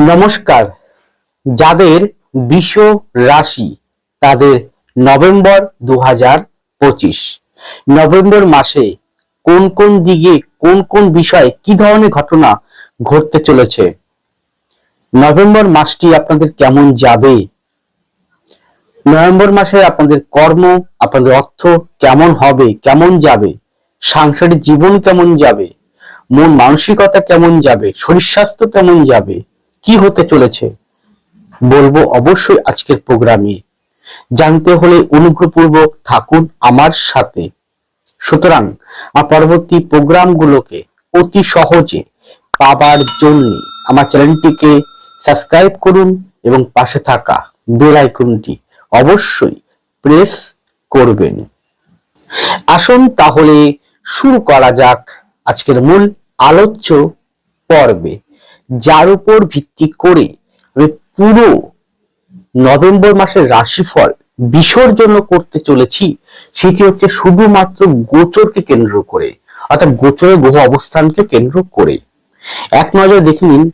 নমস্কার। যাদের বিষ রাশি তাদের নভেম্বর দু হাজার পঁচিশ। নভেম্বর মাসে কোন কোন দিকে, কোন কোন বিষয়ে কি ধরনের ঘটনা ঘটতে চলেছে? নভেম্বর মাসটি আপনাদের কেমন যাবে? নভেম্বর মাসে আপনাদের কর্ম, আপনাদের অর্থ কেমন হবে, কেমন যাবে? সাংসারিক জীবন কেমন যাবে? মন মানসিকতা কেমন যাবে? শরীর স্বাস্থ্য কেমন যাবে? কি হতে চলেছে? বলব অবশ্যই আজকের প্রোগ্রামে। জানতে হলে অনুগ্রহপূর্বক থাকুন আমার সাথে। সুতরাং আমার পরবর্তী প্রোগ্রামগুলোকে অতি সহজে পাবার জন্য আমার চ্যানেলটিকে সাবস্ক্রাইব করুন এবং পাশে থাকা বেল আইকনটি অবশ্যই প্রেস করবেন। আসুন তাহলে শুরু করা যাক আজকের মূল আলোচ্য পর্বে। যার উপর ভিত্তি করে পুরো নভেম্বর মাসের রাশিফল বিসর্জন করতে চলেছি, সেটি হচ্ছে শুধুমাত্র গোচরকে কেন্দ্র করে, অর্থাৎ গোচরের গ্রহ অবস্থানকে কেন্দ্র করে। এক নজরে দেখে নিন,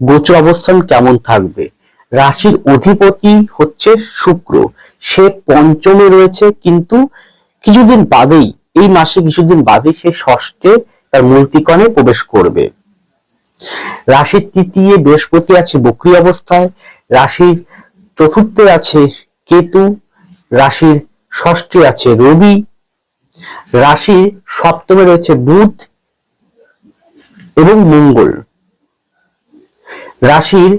গোচর অবস্থান কেমন থাকবে? রাশির অধিপতি হচ্ছে শুক্র, সে পঞ্চমে রয়েছে, কিন্তু কিছুদিন বাদেই, এই মাসে কিছুদিন বাদেই সে ষষ্ঠে তার মূর্তিকণে প্রবেশ করবে। রাশির তৃতীয় বৃহস্পতি আছে বক্রি অবস্থায়, রাশির চতুর্থে আছে কেতু, রাশির ষষ্ঠে আছে রবি, রাশির সপ্তমে রয়েছে বুধ এবং মঙ্গল। রাশির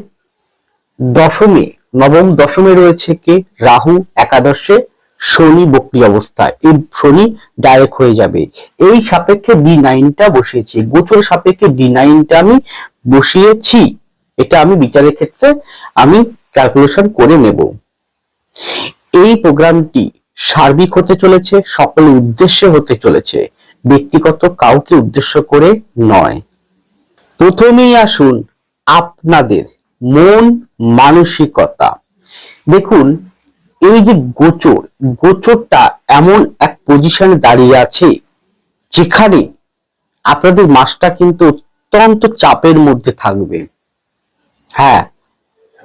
দশমে, নবম দশমে রয়েছে কে? রাহু, একাদশে শনি বক্রি অবস্থায় এই শনি ডাইরেক্ট হয়ে যাবে। এই সাপেক্ষে ডি নাইনটা বসিয়েছি। গোচর সাপেক্ষে ডি নাইনটা আমি বসিয়েছি। এটা আমি বিচারের ক্ষেত্রে আমি ক্যালকুলেশন করে নেব। এই প্রোগ্রামটি সার্বিক হতে চলেছে, সকল উদ্দেশ্যে হতে চলেছে। ব্যক্তিগত কাউকে উদ্দেশ্য করে নয়। প্রথমেই আসুন আপনাদের মন মানসিকতা। দেখুন এই যে গোচর, গোচরটা এমন এক পজিশনে দাঁড়িয়ে আছে যেখানে আপনাদের মাসটা কিন্তু অত্যন্ত চাপের মধ্যে থাকবে। হ্যাঁ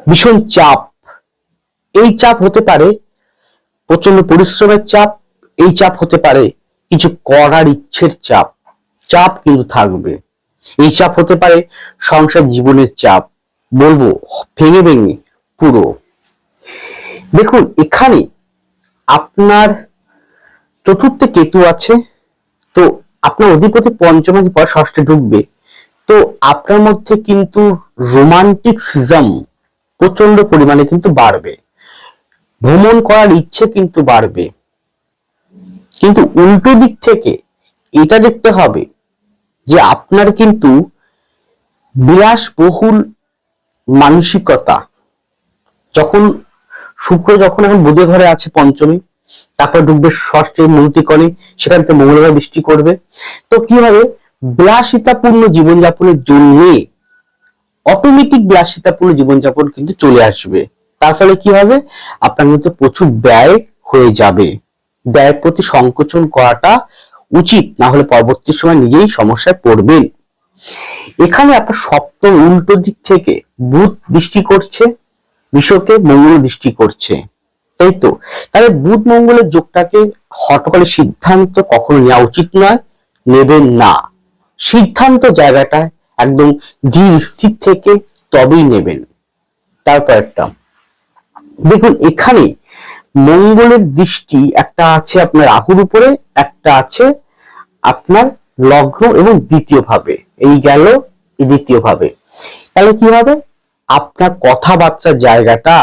ভীষণ চাপ। এই চাপ হতে পারে প্রচণ্ড পরিশ্রমের চাপ, এই চাপ হতে পারে কিছু করার ইচ্ছের চাপ চাপ কিন্তু থাকবে। এই চাপ হতে পারে সংসার জীবনের চাপ, বলব ভেঙে ভেঙে পুরো। দেখুন, এখানে আপনার চতুর্থে কেতু আছে, তো আপনার অধিপতি পঞ্চমে পর ষষ্ঠে ঢুকবে। তো আপনার মধ্যে কিন্তু রোমান্টিক সিজম প্রচণ্ড পরিমাণে কিন্তু বাড়বে। ভ্রমণ করার ইচ্ছে কিন্তু বাড়বে। কিন্তু উল্টো দিক থেকে এটা দেখতে হবে যে আপনার কিন্তু বিলাসবহুল মানসিকতা, যখন শুক্র যখন এখন বুধের ঘরে আছে পঞ্চমী, তারপর ঢুকবে ষষ্ঠে মূর্তিকণে সেখান থেকে মঙ্গলবার বৃষ্টি করবে তো কি হবে? বিলাসিতাপূর্ণ জীবনযাপনের জন্য অটোমেটিক বিলাসিতাপূর্ণ জীবনযাপন কিন্তু চলে আসবে। তার ফলে কি হবে? আপনার কিন্তু প্রচুর ব্যয় হয়ে যাবে। ব্যয়ের প্রতি সংকোচন করাটা উচিত, না হলে পরবর্তী সময় নিজেই সমস্যায় পড়বেন। এখানে আপনার সপ্তম উল্টো দিক থেকে বুধ দৃষ্টি করছে। বিশ্বকে মঙ্গল দৃষ্টি করছে। তাই তো তাহলে বুধ মঙ্গলের যোগটাকে হটকালে সিদ্ধান্ত কখনো নেওয়া উচিত নয়? নেবেন না। সিদ্ধান্ত জায়গাটা একদম ধীর স্থির থেকে তবেই নেবেন। তারপর একটা। দেখুন, এখানে মঙ্গলের দৃষ্টি একটা আছে আপনার রাহুর উপরে, একটা আছে আপনার লগ্ন এবং দ্বিতীয় ভাবে। এই গেল দ্বিতীয় ভাবে। তাহলে কি হবে? আপনার কথাবার্তার জায়গাটা,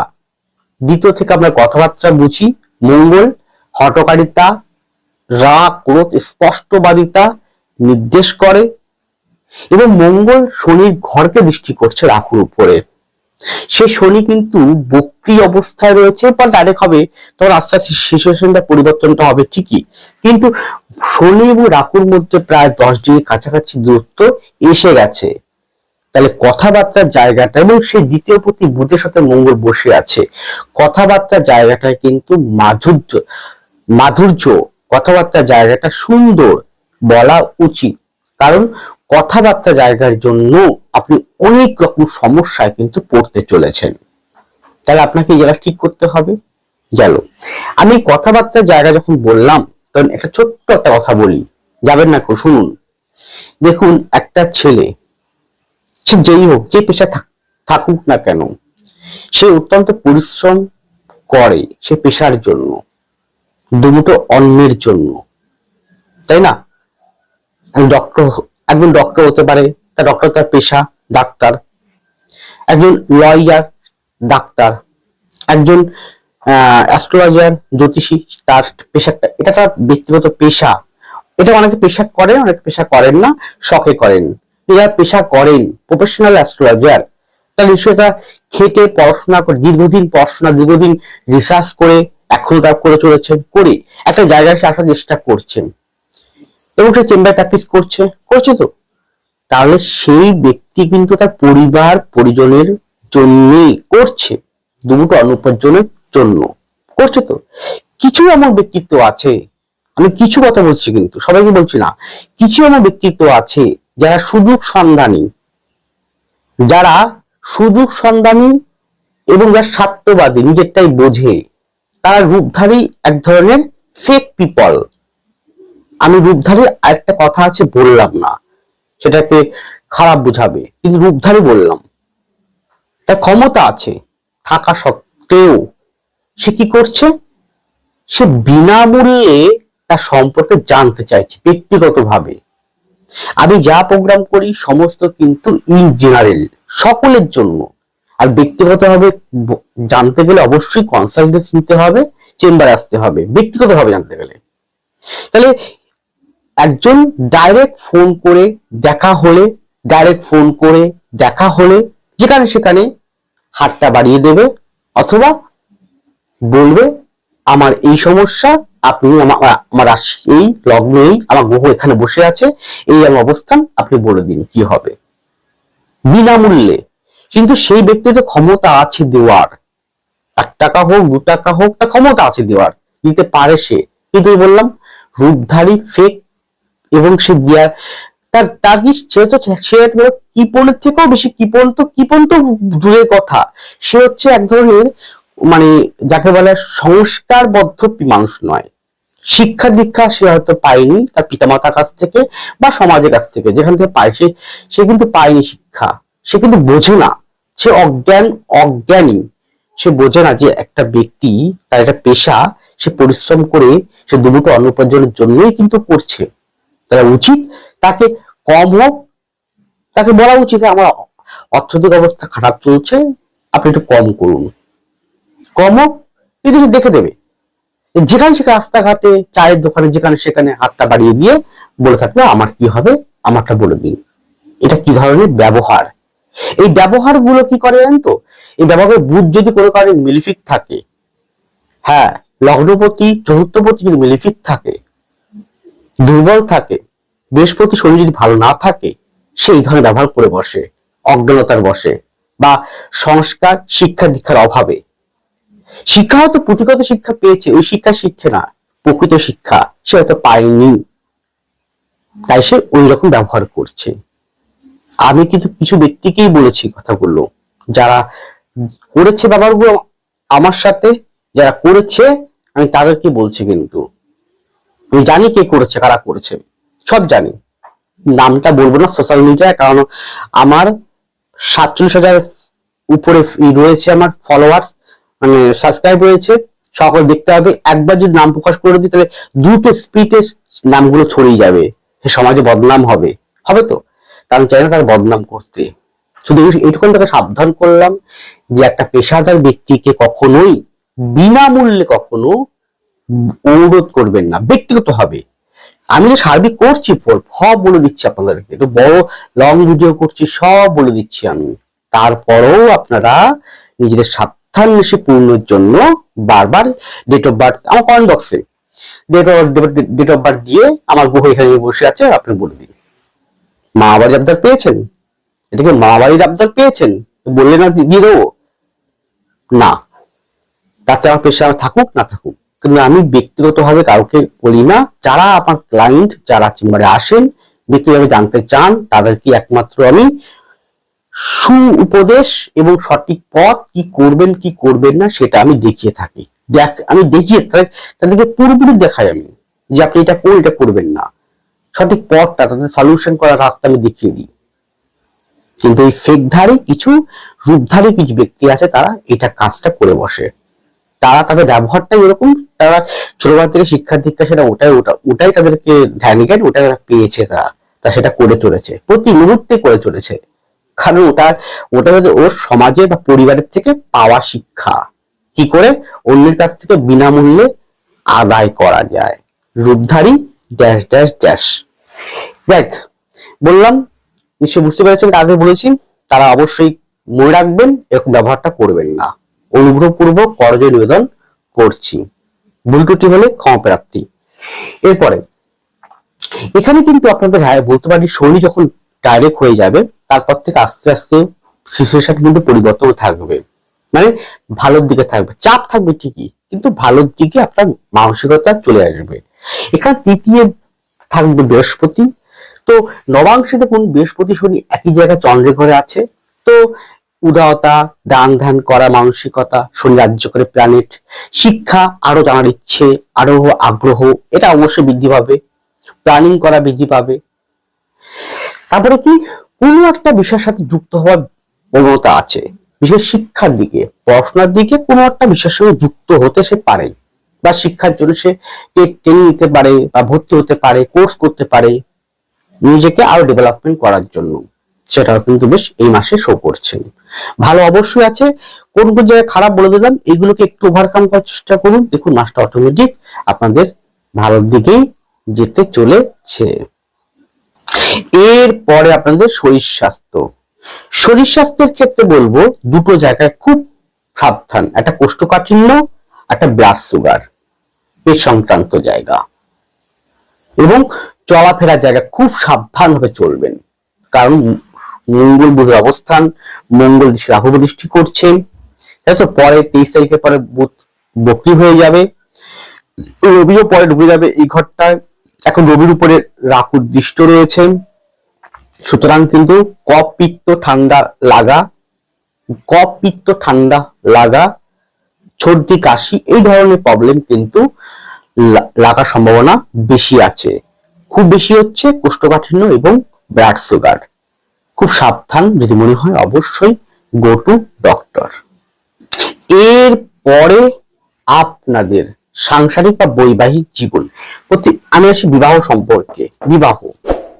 দ্বিতীয় থেকে আমরা কথাবার্তা বুঝি, মঙ্গল, হটকারিতা, রাগ, ক্রোধ, স্পষ্টবাদিতা নির্দেশ করে এবং মঙ্গল শনির ঘরকে দৃষ্টি করছে রাহুর উপরে। সে শনি কিন্তু বক্রি অবস্থায় রয়েছে বা ডাইরেক্ট হবে, তখন আস্তে আস্তে সিচুয়েশনটা, পরিবর্তনটা হবে ঠিকই। কিন্তু শনি এবং রাহুর মধ্যে প্রায় দশ ডিগ্রি কাছাকাছি দূরত্ব এসে গেছে। তাহলে কথাবার্তার জায়গাটা এবং সেই দ্বিতীয় প্রতি বুধের সাথে মঙ্গল বসে আছে। কথাবার্তার জায়গাটায় কিন্তু মাধুর্য মাধুর্য, কথাবার্তার জায়গাটা সুন্দর বলা উচিত। কারণ কথাবার্তা জায়গার জন্য আপনি অনেক রকম সমস্যায় কিন্তু পড়তে চলেছেন। তাহলে আপনাকে এই জায়গা ঠিক করতে হবে? গেল। আমি কথাবার্তার জায়গা যখন বললাম, তখন একটা ছোট্ট একটা কথা বলি। যাবেন না শুনুন। দেখুন, একটা ছেলে সে যেই হোক, যে পেশা থাক- থাকুক না কেন, সে অত্যন্ত পরিশ্রম করে সে পেশার জন্য দুমুটো অন্যের জন্য, তাই না? ডক্টর একজন ডক্টর হতে পারে, তার ডক্টর তার পেশা, ডাক্তার, একজন লয়ার, ডাক্তার, একজন অ্যাস্ট্রোলজার, জ্যোতিষী, তার পেশাটা, এটা তার ব্যক্তিগত পেশা। এটা অনেকে পেশা করেন, অনেকে পেশা করেন না, শখে করেন। যারা পেশা করেন প্রফেশনাল অ্যাস্ট্রোলজার তাহলে নিশ্চয়ই তারা খেটে পড়াশোনা করে, দীর্ঘদিন পড়াশোনা, দীর্ঘদিন রিসার্চ করে, এখনও তারা করে চলেছেন, করে একটা জায়গায় সে আসার চেষ্টা করছেন। এবং সে চেম্বার প্র্যাকটিস করছে করছে তো। তাহলে সেই ব্যক্তি কিন্তু তার পরিবার, পরিজনের জন্যই করছে। দুটো অনুপার্জনের জন্য। করছে তো। কিছু এমন ব্যক্তিত্ব আছে, আমি কিছু কথা বলছি কিন্তু, সবাইকে বলছি না। কিছু এমন ব্যক্তিত্ব আছে যারা সুযোগ সন্ধানী, যারা সুযোগ সন্ধানী এবং যারা স্বার্থবাদী, নিজেরটাই বোঝে, তারা রূপধারী এক ধরনের ফেক পিপল আমি রূপধারী, আরেকটা কথা আছে, বললাম না। সেটাকে খারাপ বুঝাবে, কিন্তু রূপধারী বললাম। তার ক্ষমতা আছে, থাকা সত্ত্বেও সে কি করছে? সে বিনামূল্যে তার সম্পর্কে জানতে চাইছে, ব্যক্তিগতভাবে। আমি যা প্রোগ্রাম করি সমস্ত কিন্তু ইন জেনারেল সকলের জন্য। আর ব্যক্তিগতভাবে জানতে গেলে অবশ্যই কনসালটেন্স নিতে হবে চেম্বার আসতে হবে ব্যক্তিগতভাবে জানতে গেলে। তাহলে একজন ডাইরেক্ট ফোন করে দেখা হলে ডাইরেক্ট ফোন করে দেখা হলে যেখানে সেখানে হাতটা বাড়িয়ে দেবে, অথবা বলবে আমার এই সমস্যা, আপনি আমা- আমার রাশি এই লগ্ন এই আমার গ্রহ এখানে বসে আছে, এই আমার অবস্থান, আপনি বলে দিন কি হবে। বিনামূল্যে। কিন্তু সেই ব্যক্তির ক্ষমতা আছে দেওয়ার। এক টাকা হোক, দু টাকা হোক, তার ক্ষমতা আছে দেওয়ার। দিতে পারে সে। কিন্তু বললাম, রূপধারী ফেক এবং সে দেওয়ার তার তার কি, সে তো, সে কিপনের থেকেও বেশি কিপন তো কিপন তো দূরের কথা। সে হচ্ছে এক ধরনের মানে যাকে বলে সংস্কারবদ্ধ মানুষ নয়। শিক্ষা দীক্ষা সে হয়তো পায়নি তার পিতামাতার কাছ থেকে বা সমাজের কাছ থেকে। যেখান থেকে পায় সে সে কিন্তু পায়নি শিক্ষা। সে কিন্তু বোঝে না। সে অজ্ঞান, অজ্ঞানী। সে বোঝে না যে একটা ব্যক্তি, তার একটা পেশা, সে পরিশ্রম করে, সে দুটো অন্ন উপার্জনের জন্যই কিন্তু করছে। তারা উচিত তাকে কম হোক, তাকে বলা উচিত আমার অর্থনৈতিক অবস্থা খারাপ চলছে, আপনি একটু কম করুন। কম হোক কিন্তু দেখে দেবে। যেখানে সেখানে রাস্তাঘাটে, চায়ের দোকানে, যেখানে সেখানে হাতটা বাড়িয়ে দিয়ে বলে থাকবে, আমার কি হবে? আমারটা বলে দিন। এটা কি ধরনের ব্যবহার? এই ব্যবহারগুলো কি করে জানেন তো? এই ব্যবহারের বুধ যদি কোনো কারণে মিলিফিক থাকে হ্যাঁ লগ্নপতি, চতুর্থপতি যদি মিলিফিক থাকে, দুর্বল থাকে, বৃহস্পতি শরীর যদি ভালো না থাকে সেই ধরনের ব্যবহার করে বসে, অজ্ঞানতার বসে, বা সংস্কার শিক্ষা দীক্ষার অভাবে। শিক্ষা হয়তো পুঁথিগত শিক্ষা পেয়েছে, ওই শিক্ষা শিক্ষে না। প্রকৃত শিক্ষা, সে হয়তো পায়নি। তাই সে ওই রকম ব্যবহার করছে। আমি কিন্তু কিছু ব্যক্তিকেই বলেছি কথাগুলো। যারা করেছে ব্যবহারগুলো আমার সাথে, যারা করেছে, আমি তাদেরকে বলছি কিন্তু। আমি জানি কে করেছে, কারা করেছে। সব জানি। নামটা বলব না সোশ্যাল মিডিয়ায় কারণ আমার সাতচল্লিশ হাজার উপরে রয়েছে আমার ফলোয়ার্স মানে সাবস্ক্রাইব রয়েছে, সকল দেখতে হবে। একবার যদি নাম প্রকাশ করে দিই, তাহলে দ্রুত স্পিডে নামগুলো ছড়িয়ে যাবে। সে সমাজে বদনাম হবে। হবে তো? তা আমি চাই না তার বদনাম করতে। শুধু এই- এইটুকুন তাকে সাবধান করলাম যে একটা পেশাদার ব্যক্তিকে কখনোই বিনামূল্যে কখনো অনুরোধ করবেন না। ব্যক্তিগত হবে। আমি যে সার্বিক করছি সব বলে দিচ্ছি আপনাদেরকে। একটু বড় লং ভিডিও করছি, সব বলে দিচ্ছি আমি। তারপরেও আপনারা নিজেদের স্বার্থান্বেষী পূর্ণের জন্য বারবার ডেট অফ বার্থ আমার কমেন্ট বক্সে date of date of birth দিয়ে আমার গ্রহ এখানে বসে আছে, আপনি বলে দিন। মা বাড়ির আবদার পেয়েছেন এটাকে মা বাড়ির আবদার পেয়েছেন? বললে না দিয়ে দেবো? না। তাতে আমার পেশা থাকুক, না থাকুক। কিন্তু আমি ব্যক্তিগতভাবে কাউকে বলি না, যারা আমার ক্লায়েন্ট যারা চেম্বারে আসেন ব্যক্তিগত জানতে চান, তাদেরকে একমাত্র আমি সু উপদেশ এবং সঠিক পথ কি করবেন কি করবেন না, সেটা আমি দেখিয়ে থাকি। দেখ, আমি দেখিয়ে তাদেরকে পুরোপুরি দেখাই আমি, যে আপনি এটা করুন, এটা করবেন না। সঠিক পথটা, তাদের সলিউশন করার রাস্তা আমি দেখিয়ে দিই। কিন্তু এই ফেকধারী কিছু, রূপধারী কিছু ব্যক্তি আছে, তারা এটা কাজটা করে বসে। তারা তাদের ব্যবহারটাই এরকম তারা ছোটবেলা থেকে শিক্ষা দীক্ষা সেটা ওটাই, ওটা, ওটাই তাদেরকে ধ্যান জ্ঞান, ওটাই তারা পেয়েছে তারা, তা সেটা করে চলেছে, প্রতি মুহূর্তে করে চলেছে। কারণ ওটা ওটা হচ্ছে ওর সমাজে বা পরিবারের থেকে পাওয়া শিক্ষা। কি করে? অন্যের কাছ থেকে বিনামূল্যে আদায় করা যায়। রূপধারী ড্যাশ ড্যাশ ড্যাশ দেখ, বললাম নিশ্চয় বুঝতে পেরেছেন তাদের বলেছি? তারা অবশ্যই মনে রাখবেন, এরকম ব্যবহারটা করবেন না। অনুগ্রহপূর্বক করজ নিবেদন করছি। ভুল ত্রুটি হলে ক্ষমা প্রার্থী এরপরে, এখানে কিন্তু আপনাদের হ্যাঁ বলতে পারি শনি যখন ডাইরেক্ট হয়ে যাবে তারপর থেকে আস্তে আস্তে সিচুয়েশন কিন্তু পরিবর্তন থাকবে। মানে ভালোর দিকে থাকবে। চাপ থাকবে ঠিকই, কিন্তু ভালোর দিকে আপনার মানসিকতা চলে আসবে। এখানে তৃতীয় থাকবে বৃহস্পতি। তো নবাংশে দেখুন, বৃহস্পতি শনি একই জায়গায় চন্দ্রের ঘরে আছে। তো উদারতা, দান ধ্যান করা, মানসিকতা, শনি রাজ্য করে প্ল্যানেট শিক্ষা, আরও জানার ইচ্ছে, আরও আগ্রহ, এটা অবশ্যই বৃদ্ধি পাবে। প্ল্যানিং করা বৃদ্ধি পাবে। তারপরে কি? কোনো একটা বিষয়ের সাথে যুক্ত হওয়ার প্রবণতা আছে। বিশেষ শিক্ষার দিকে, পড়াশোনার দিকে কোনো একটা বিষয়ের সঙ্গে যুক্ত হতে সে পারে। বা শিক্ষার জন্য সে ট্রেনিং নিতে পারে বা ভর্তি হতে পারে, কোর্স করতে পারে। নিজেকে আরও ডেভেলপমেন্ট করার জন্য। সেটাও কিন্তু বেশ এই মাসে শো করছে। ভালো অবশ্যই আছে। কোন কোন জায়গায় খারাপ বলে দিলাম, এগুলোকে একটু ওভারকাম করার চেষ্টা করুন। দেখুন, মাসটা অটোমেটিক আপনাদের ভালোর দিকেই যেতে চলেছে। এর পরে আপনাদের শরীর স্বাস্থ্য। শরীর স্বাস্থ্যের ক্ষেত্রে বলব, দুটো জায়গায় খুব সাবধান। একটা কোষ্ঠকাঠিন্য, একটা ব্লাড সুগার এই সংক্রান্ত জায়গা। এবং চলাফেরার জায়গা খুব সাবধান ভাবে চলবেন। কারণ মঙ্গল বুধের অবস্থান, মঙ্গল রাহু দৃষ্টি করছেন তাই তো পরে তেইশ তারিখের পরে বুধ বকরি হয়ে যাবে। রবিও পরে ডুবে যাবে এই ঘরটায়। এখন রবির উপরে রাহুর দৃষ্ট রয়েছে সুতরাং কিন্তু কপ পিত্ত ঠান্ডা লাগা কপ পিত্ত ঠান্ডা লাগা, সর্দি, কাশি এই ধরনের প্রবলেম কিন্তু লাগার সম্ভাবনা বেশি আছে। খুব বেশি হচ্ছে কোষ্ঠকাঠিন্য এবং ব্লাড সুগার খুব সাবধান যদি মনে হয় অবশ্যই গো টু ডক্টর এর পরে আপনাদের সাংসারিক বা বৈবাহিক জীবন। প্রতি আমি আসি বিবাহ সম্পর্কে বিবাহ।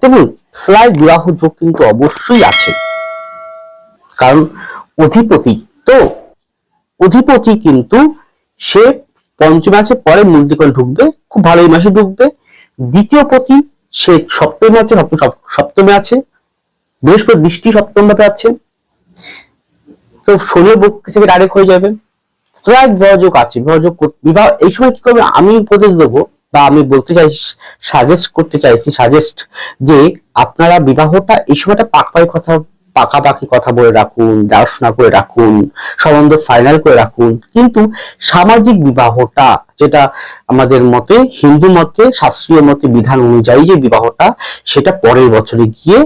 দেখুন স্লাইড বিবাহ যোগ কিন্তু অবশ্যই আছে। কারণ অধিপতি তো অধিপতি কিন্তু সে পঞ্চম মাসে পরে মূলদিকল ঢুকবে, খুব ভালো এই মাসে ঢুকবে। দ্বিতীয় পতি সে সপ্তমে আছে সপ্তম সপ- সপ্তমে আছে, বৃহস্পতি দৃষ্টি সপ্তম ভাবে আছে। তো শনি বুক থেকে ডাইরেক্ট হয়ে যাবে। প্রায় বিবাহযোগ আছে বিবাহযোগ বিবাহ, এই সময় কি করবে? আমি উপদেশ দেবো বা আমি বলতে চাইছি সাজেস্ট করতে চাইছি সাজেস্ট যে আপনারা বিবাহটা এই সময়টা পাকাপাকি কথা পাকাপাকি কথা বলে রাখুন, দেখাশোনা করে রাখুন, সম্বন্ধ ফাইনাল করে রাখুন। কিন্তু সামাজিক বিবাহটা যেটা আমাদের মতে, হিন্দু মতে, শাস্ত্রীয় মতে, বিধান অনুযায়ী যে বিবাহটা, সেটা পরের বছরে গিয়ে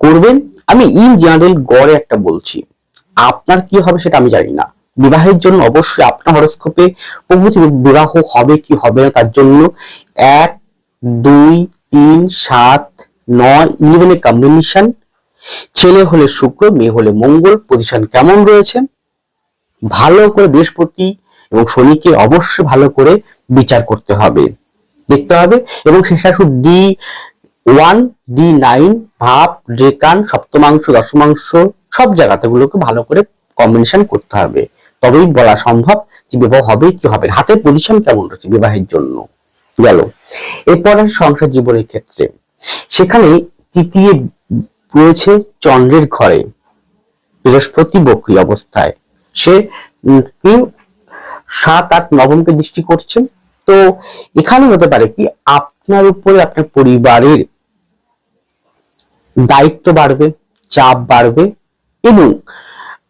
করবেন। আমি ইন জেনারেল গড়ে একটা বলছি। আপনার কি হবে সেটা আমি জানি না। বিবাহের জন্য অবশ্যই আপনার হরস্কোপে প্রভৃতি বিবাহ হবে কি হবে না তার জন্য এক, দুই, তিন, সাত, নয় ইলেভেনের কম্বিনেশন ছেলে হলে শুক্র, মেয়ে হলে মঙ্গল পজিশন কেমন রয়েছে? ভালো করে বৃহস্পতি এবং শনিকে অবশ্যই ভালো করে বিচার করতে হবে। দেখতে হবে। এবং শেষা ডি ওয়ান, ডি নাইন, ভাব ডেকান সপ্তমাংশ, দশমাংশ সব জায়গাতে গুলোকে ভালো করে কম্বিনেশন করতে হবে। তবেই বলা সম্ভব যে বিবাহ হবে, কি হবে। হাতের পজিশন কেমন রয়েছে বিবাহের জন্য? গেল। এরপর সংসার জীবনের ক্ষেত্রে। সেখানে তৃতীয় রয়েছে চন্দ্রের ঘরে। বৃহস্পতি বক্রী অবস্থায়। সে সাত, আট, নবমকে দৃষ্টি করছে। তো এখানে হতে পারে কি, আপনার উপরে আপনার পরিবারের দায়িত্ব বাড়বে, চাপ বাড়বে এবং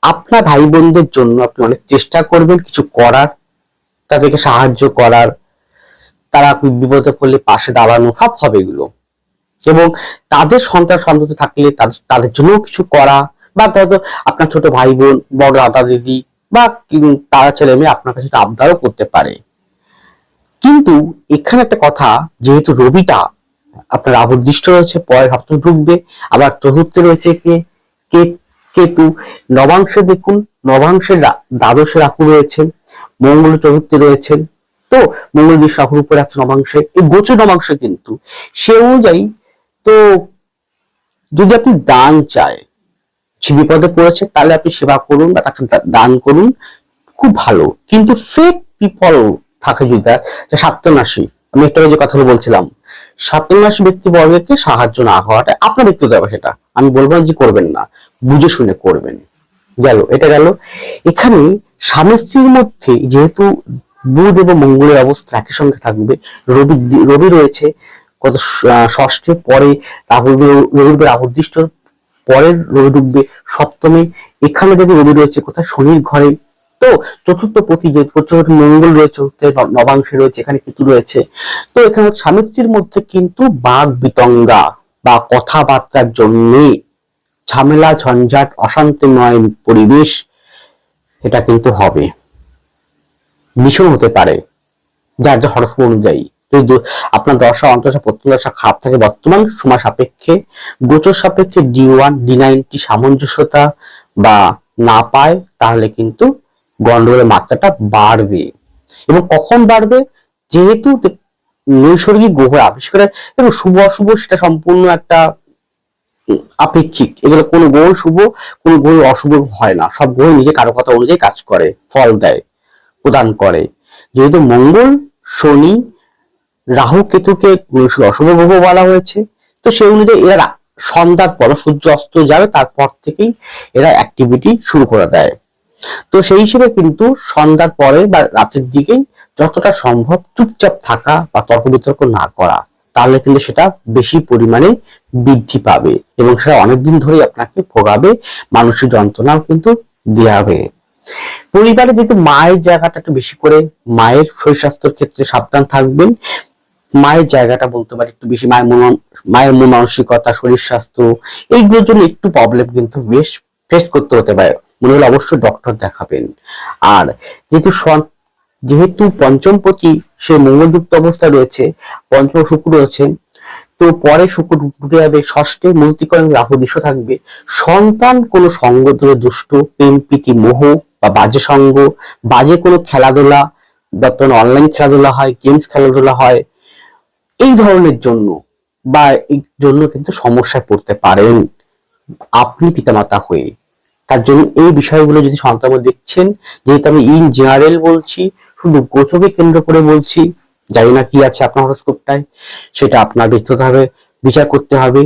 আপনার ভাই বোনদের জন্য আপনি অনেক চেষ্টা করবেন কিছু করার, তাদেরকে সাহায্য করার। তারা বিপদে পড়লে পাশে দাঁড়ানো সব হবে এগুলো। এবং তাদের সন্তান সন্ততি থাকলে তাদের জন্য কিছু করা বা হয়তো আপনার ছোট ভাই বোন বড় দাদা দিদি বা তারা ছেলে মেয়ে আপনার কাছে আবদারও করতে পারে। কিন্তু এখানে একটা কথা, যেহেতু রবিটা আপনার রাহুর রয়েছে, পরের সপ্তম ঢুকবে আবার চতুর্থে রয়েছে কে কে কেতু নবাংশে দেখুন, নবাংশের দ্বাদশে রাহু রয়েছে মঙ্গল চতুর্থে রয়েছেন। তো মঙ্গল দৃশ্য রাহুর উপরে আছে নবাংশে, এই গোচর নবাংশে কিন্তু সে অনুযায়ী তো যদি আপনি দান চায় সে বিপদে পড়েছে তাহলে আপনি সেবা করুন বা তাকে দান করুন, খুব ভালো। কিন্তু ফেক পিপল থাকে যদি সাত্যনাশী আমি একটা যে কথাটা বলছিলাম সাত্যনাশী ব্যক্তি বর্গকে সাহায্য না হওয়াটা আপনার ব্যক্তিগত ব্যাপার সেটা। আমি বলব যে করবেন না, বুঝে শুনে করবেন। গেল, এটা গেল। এখানে স্বামী স্ত্রীর মধ্যে যেহেতু বুধ এবং মঙ্গলের অবস্থা একই সঙ্গে থাকবে, রবি রবি রয়েছে, কত ষষ্ঠে, পরে রাহু দৃষ্ট পরের রবি ডুববে সপ্তমে। এখানে দেখবে রবি রয়েছে কোথায়? শনির ঘরে। তো চতুর্থ পতি যে চতুর্থ মঙ্গল রয়েছে চতুর্থে ন- নবাংশে রয়েছে, এখানে কেতু রয়েছে। তো এখানে স্বামী মধ্যে কিন্তু বাঘ বিতঙ্গা বা কথাবার্তার জন্যে ঝামেলা, ঝঞ্ঝাট, অশান্তিময় পরিবেশ এটা কিন্তু হবে। ভীষণ হতে পারে, যার যা হরস্কোপ অনুযায়ী। আপনার দশা অন্তর্দশা প্রত্যদশা খারাপ থাকে বর্তমান সময় সাপেক্ষে। গোচর সাপেক্ষে ডি ওয়ান ডি নাইনটি সামঞ্জস্যতা বা না পায়, তাহলে কিন্তু গন্ডগোলের মাত্রাটা বাড়বে। এবং কখন বাড়বে? যেহেতু নৈসর্গিক গ্রহ আবিষ্কারের এবং শুভ অশুভ সেটা সম্পূর্ণ একটা আপেক্ষিক। এগুলো কোনো গ্রহ শুভ, কোনো গ্রহ অশুভ হয় না। সব গ্রহ নিজে কারও কথা অনুযায়ী কাজ করে, ফল দেয়, প্রদান করে। যেহেতু মঙ্গল, শনি, রাহু কেতুকে অশুভ গ্রহ বলা হয়েছে, তো সেই অনুযায়ী এরা সন্ধ্যার পর সূর্য অস্ত যাবে, তারপর থেকেই এরা অ্যাক্টিভিটি শুরু করে দেয়। তো সেই হিসেবে কিন্তু সন্ধ্যার পরে বা রাতের দিকেই যতটা সম্ভব চুপচাপ থাকা বা তর্ক বিতর্ক না করা, তাহলে কিন্তু সেটা বেশি পরিমাণে বৃদ্ধি পাবে এবং সেটা অনেকদিন ধরেই আপনাকে ভোগাবে, মানসিক যন্ত্রণাও কিন্তু দেওয়াবে। পরিবারে যেহেতু মায়ের জায়গাটা একটু বেশি করে, মায়ের শরীর স্বাস্থ্যের ক্ষেত্রে সাবধান থাকবেন। মায়ের জায়গাটা বলতে পারি একটু বেশি, মায়ের মন মায়ের মন মানসিকতা, শরীর স্বাস্থ্য, এইগুলোর জন্য একটু প্রবলেম কিন্তু বেশ ফেস করতে হতে পারে। মনে হলে অবশ্যই ডক্টর দেখাবেন। আর যেহেতু যেহেতু পঞ্চমপতি সে মঙ্গলযুক্ত অবস্থায় রয়েছে, পঞ্চম শুক্র রয়েছে, তো পরে শুক্র ঢুকে যাবে, ষষ্ঠে মূর্তিকরণ রাহু দিশ থাকবে। সন্তান কোনো সঙ্গ ধরে দুষ্ট, প্রেম, প্রীতি, মোহ বা বাজে সঙ্গ, বাজে কোনো খেলাধুলা বর্তমানে অনলাইন খেলাধুলা হয় গেমস খেলাধুলা হয়, এই ধরনের জন্য বা এই জন্য কিন্তু সমস্যায় পড়তে পারেন। আপনি পিতামাতা হয়ে। তার জন্য এই বিষয়গুলো যদি সন্তান দেখছেন, যেহেতু আমি ইন জেনারেল বলছি, শুধু গোচকে কেন্দ্র করে বলছি, জানি না কি আছে আপনার হরস্কোপটায় সেটা আপনার ব্যক্তিগতভাবে বিচার করতে হবে।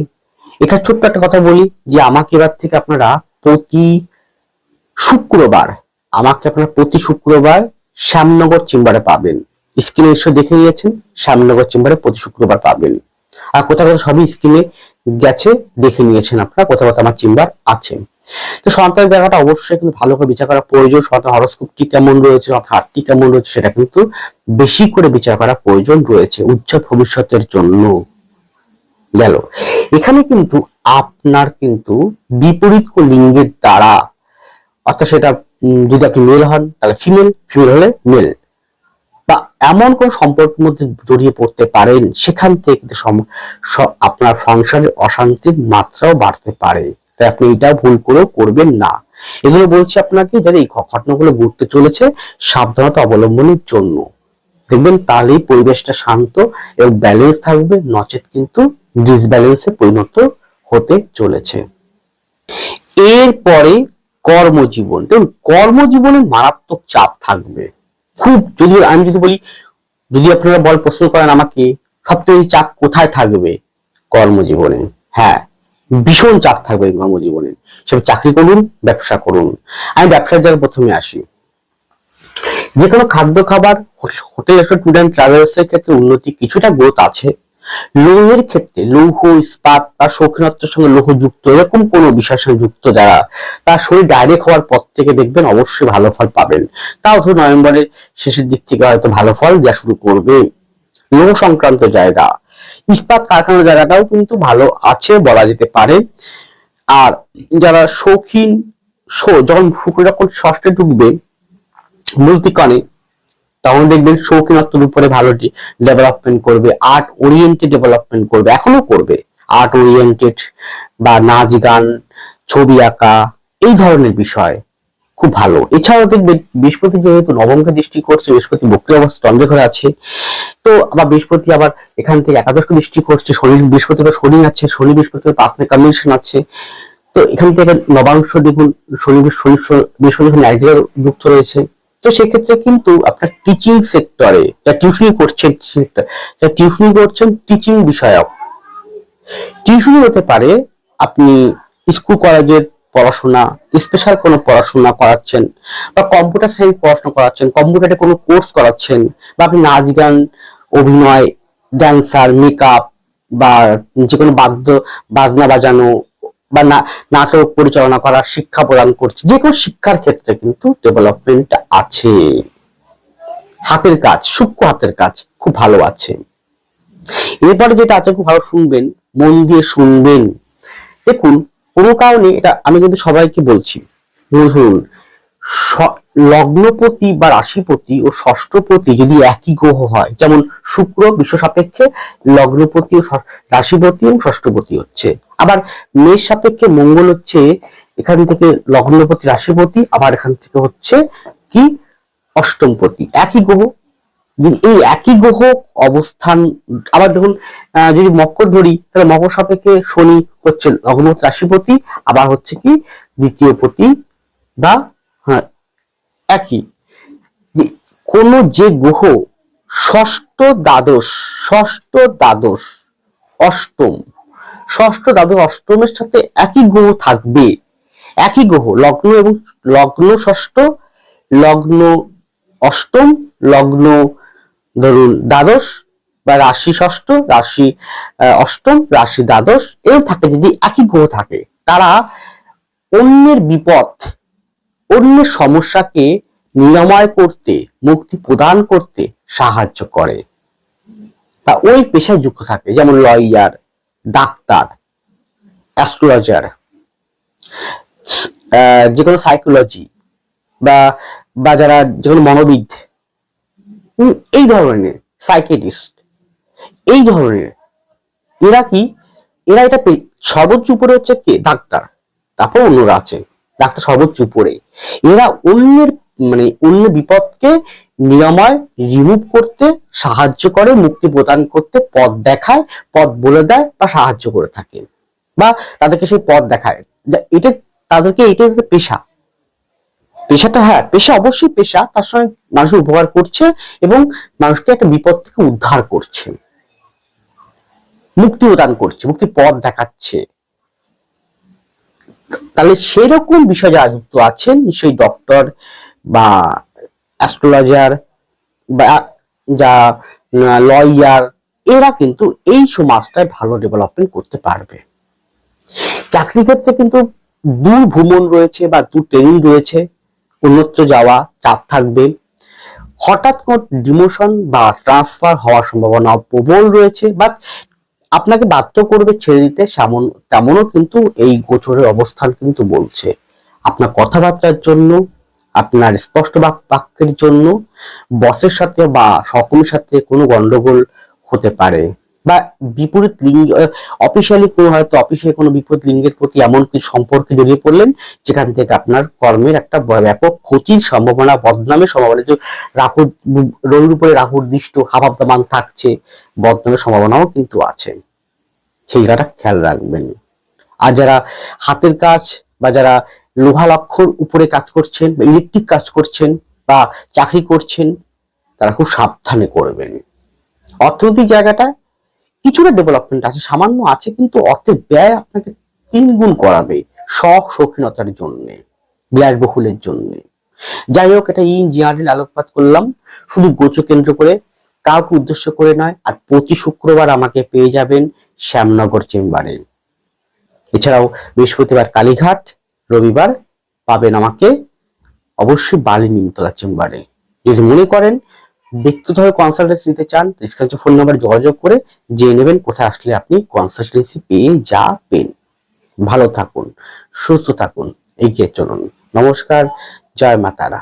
এখানে ছোট্ট একটা কথা বলি, যে আমাকে এবার থেকে আপনারা প্রতি শুক্রবার, আমাকে আপনারা প্রতি শুক্রবার শ্যামনগর চেম্বারে পাবেন। স্ক্রিনে এসে দেখে নিয়েছেন, শ্যামনগর চেম্বারে প্রতি শুক্রবার পাবেন। আর কোথাও কোথাও সবই স্ক্রিনে গেছে, দেখে নিয়েছেন আপনারা কোথাও কোথাও আমার চেম্বার আছে। তো সন্তানের জায়গাটা অবশ্যই কিন্তু ভালো করে বিচার করা প্রয়োজন সন্তান হরস্কোপটি কেমন রয়েছে হাতটি কেমন রয়েছে, সেটা কিন্তু বেশি করে বিচার করা প্রয়োজন রয়েছে উজ্জ্বল ভবিষ্যতের জন্য। গেল। এখানে কিন্তু আপনার কিন্তু বিপরীত লিঙ্গের দ্বারা, অর্থাৎ সেটা যদি আপনি মেল হন, তাহলে ফিমেল ফিমেল হলে মেল এমন কোন সম্পর্কের মধ্যে জড়িয়ে পড়তে পারেন সেখান থেকে আপনার সংসারের অশান্তির মাত্রাও বাড়তে পারে। তাই আপনি এটা ভুল করেও করবেন না। এগুলো বলছি আপনাকে যাতে এই ঘটনাগুলো ঘটতে চলেছে, সাবধানতা অবলম্বনের জন্য। দেখবেন তাহলেই পরিবেশটা শান্ত এবং ব্যালেন্স থাকবে, নচেত কিন্তু ডিসব্যালেন্সে পরিণত হতে চলেছে। এরপরে কর্মজীবন। দেখুন, কর্মজীবনে মারাত্মক চাপ থাকবে। খুব, যদি আমি যদি বলি, যদি আপনারা বল প্রশ্ন করেন আমাকে সবথেকে চাপ কোথায় থাকবে কর্মজীবনে? হ্যাঁ ভীষণ চাপ থাকবে কর্মজীবনে। সব চাকরি করুন, ব্যবসা করুন। আমি ব্যবসার যাওয়ার প্রথমে আসি। যে কোনো খাদ্য খাবার, হোটেল রেস্টুরেন্ট অ্যান্ড ট্রাভেলস এর ক্ষেত্রে উন্নতি কিছুটা গ্রোথ আছে। লৌহের ক্ষেত্রে লৌহ, ইস্পাত বা শৌখিনত্বের সঙ্গে লৌহ যুক্ত, এরকম কোনো বিষয়ের সঙ্গে যুক্ত যারা, তার শরীর ডাইরেক্ট হওয়ার পর থেকে দেখবেন অবশ্যই ভালো ফল পাবেন। তাও ধরুন নভেম্বরের শেষের দিক থেকে হয়তো ভালো ফল দেওয়া শুরু করবে। লৌহ সংক্রান্ত জায়গা, ইস্পাত কারখানার জায়গাটাও কিন্তু ভালো আছে বলা যেতে পারে। আর যারা শৌখিন, শো, যখন যখন ষষ্ঠে ঢুকবে মূর্তিকণে তখন দেখবেন শৌখিনত্বের উপরে ভালো ডেভেলপমেন্ট করবে। আর্ট ওরিয়েন্টেড ডেভেলপমেন্ট করবে। এখনও করবে। আর্ট ওরিয়েন্টেড বা নাচ গান, ছবি আঁকা, এই ধরনের বিষয় খুব ভালো। এছাড়াও দেখবেন বৃহস্পতি যেহেতু নবমকে দৃষ্টি করছে, বৃহস্পতি বক্রি অবস্থা চন্দ্রে ঘরে আছে, তো আবার বৃহস্পতি আবার এখান থেকে একাদশকে দৃষ্টি করছে, শনি বৃহস্পতি শনি আছে, শনি বৃহস্পতি পাঁচনে কম্বিনেশন আছে। তো এখান থেকে নবাংশ দেখুন, শনি শনি, বৃহস্পতি এক জায়গায় যুক্ত রয়েছে তো সেক্ষেত্রে কিন্তু আপনার টিচিং সেক্টরে যা টিউশনি করছেন, যা টিউশনি করছেন টিচিং বিষয়ক টিউশনি হতে পারে আপনি স্কুল কলেজের পড়াশোনা স্পেশাল কোনো পড়াশোনা করাচ্ছেন বা কম্পিউটার সায়েন্স পড়াশোনা করাচ্ছেন কম্পিউটারে কোনো কোর্স করাচ্ছেন বা আপনি নাচ গান, অভিনয় ড্যান্সার মেকআপ বা যে কোনো বাদ্য, বাজনা বাজানো বা নাটক পরিচালনা করার শিক্ষা প্রদান করছে। যে কোনো শিক্ষার ক্ষেত্রে কিন্তু ডেভেলপমেন্ট আছে। হাতের কাজ, সূক্ষ্ম হাতের কাজ খুব ভালো আছে। এরপরে যেটা আছে, খুব ভালো শুনবেন, মন দিয়ে শুনবেন। দেখুন, কোনো কারণে এটা আমি কিন্তু সবাইকে বলছি, বুঝুন লগ্নপতি বা রাশিপতি ও ষষ্ঠপতি যদি একই গ্রহ হয়, যেমন শুক্র বিশ্ব সাপেক্ষে লগ্নপতি ও রাশিপতি এবং ষষ্ঠপতি হচ্ছে। আবার মেষ সাপেক্ষে মঙ্গল হচ্ছে এখান থেকে লগ্নপতি, রাশিপতি, আবার এখান থেকে হচ্ছে কি? অষ্টমপতি। একই গ্রহ। এই একই গ্রহ অবস্থান, আবার দেখুন যদি মকর ধরি, তাহলে মকর সাপেক্ষে শনি হচ্ছে লগ্নপতি, রাশিপতি, আবার হচ্ছে কি? দ্বিতীয় পতি বা একই। কোন যে গ্রহ ষষ্ঠ দ্বাদশ ষষ্ঠ দ্বাদশ, অষ্টম, ষষ্ঠ দ্বাদশ, অষ্টমের সাথে একই গ্রহ থাকবে। একই গ্রহ, লগ্ন এবং লগ্ন ষষ্ঠ, লগ্ন অষ্টম, লগ্ন ধরুন দ্বাদশ বা রাশি ষষ্ঠ, রাশি অষ্টম, রাশি দ্বাদশ এরকম থাকে যদি একই গ্রহ থাকে। তারা অন্যের বিপদ অন্যের সমস্যাকে নিরাময় করতে, মুক্তি প্রদান করতে সাহায্য করে। তা ওই পেশায় যুক্ত থাকে, যেমন লয়ার ডাক্তার অ্যাস্ট্রোলজার যে কোনো সাইকোলজি বা বা যারা যে কোনো মনোবিদ এই ধরনের সাইকেটিস্ট এই ধরনের, এরা কি, এরা এটা সর্বোচ্চ উপরে হচ্ছে কে? ডাক্তার। তারপর অন্যরা আছে। ডাক্তার সর্বোচ্চ উপরে। এরা অন্যের মানে অন্য বিপদকে নিরাময় রিমুভ করতে সাহায্য করে, মুক্তি প্রদান করতে পথ দেখায়, পথ বলে দেয় বা সাহায্য করে থাকে। বা তাদেরকে সেই পথ দেখায়। এটা, তাদেরকে এটা পেশা। পেশাটা হ্যাঁ পেশা অবশ্যই পেশা, তার সঙ্গে মানুষের উপকার করছে এবং মানুষকে একটা বিপদ থেকে উদ্ধার করছে। মুক্তি প্রদান করছে, মুক্তি পথ দেখাচ্ছে। তাহলে সেরকম বিষয় যারা যুক্ত আছেন নিশ্চয়ই ডক্টর বা অ্যাস্ট্রোলজার বা যা লয়ার এরা কিন্তু এই সমাজটায় ভালো ডেভেলপমেন্ট করতে পারবে। চাকরি ক্ষেত্রে কিন্তু দূর ভ্রমণ রয়েছে বা দূর ট্রেনিং রয়েছে, অন্যত্র যাওয়া, চাপ থাকবে। হঠাৎ কোন ডিমোশন বা ট্রান্সফার হওয়ার সম্ভাবনা প্রবল রয়েছে বা আপনাকে বাধ্য করবে ছেড়ে দিতে, সেমন, তেমনও কিন্তু এই গোচরের অবস্থান কিন্তু বলছে। আপনার কথাবার্তার জন্য, আপনার স্পষ্ট বাক- বাক্যের জন্য, বসের সাথে বা সকমের সাথে কোনো গন্ডগোল হতে পারে। বা বিপরীত লিঙ্গ অফিসিয়ালি কোনো হয়তো অফিসে কোনো বিপরীত লিঙ্গের প্রতি এমন কিছু সম্পর্কে জড়িয়ে পড়লেন, যেখান থেকে আপনার কর্মের একটা ব্যাপক ক্ষতির সম্ভাবনা, বদনামের সম্ভাবনা, যে রাহু রবির উপরে রাহুর দৃষ্ট হাবাবদামান থাকছে, বদনামের সম্ভাবনাও কিন্তু আছে। সেই জায়গাটা খেয়াল রাখবেন। আর যারা হাতের কাজ বা যারা লোহা লক্ষর উপরে কাজ করছেন বা ইলেকট্রিক কাজ করছেন বা চাকরি করছেন, তারা খুব সাবধানে করবেন। অর্থনৈতিক জায়গাটা কিছুটা ডেভেলপমেন্ট আছে, সামান্য আছে, কিন্তু অর্থের ব্যয় আপনাকে তিন গুণ করাবে শখ, শৌখিনতার জন্য, বিলাসবহুলের জন্য। যাই হোক, এটা ইঞ্জিনিয়ারিং আলোকপাত করলাম। শুধু গোচর কেন্দ্র করে, কাউকে উদ্দেশ্য করে নয়, আর প্রতি শুক্রবার আমাকে পেয়ে যাবেন শ্যামনগর চেম্বারে। এছাড়াও বৃহস্পতিবার কালীঘাট, রবিবার পাবেন আমাকে অবশ্যই বালি নিমতলা চেম্বারে। যদি মনে করেন ব্যক্তিগতভাবে কনসালটেন্সি নিতে চান স্ক্রিনে ফোন নাম্বার যোগাযোগ করে জেনে নেবেন কোথায় আসলে আপনি কনসালটেন্সি পেয়ে যা পেন ভালো থাকুন, সুস্থ থাকুন, এগিয়ে চলুন। নমস্কার, জয় মা তারা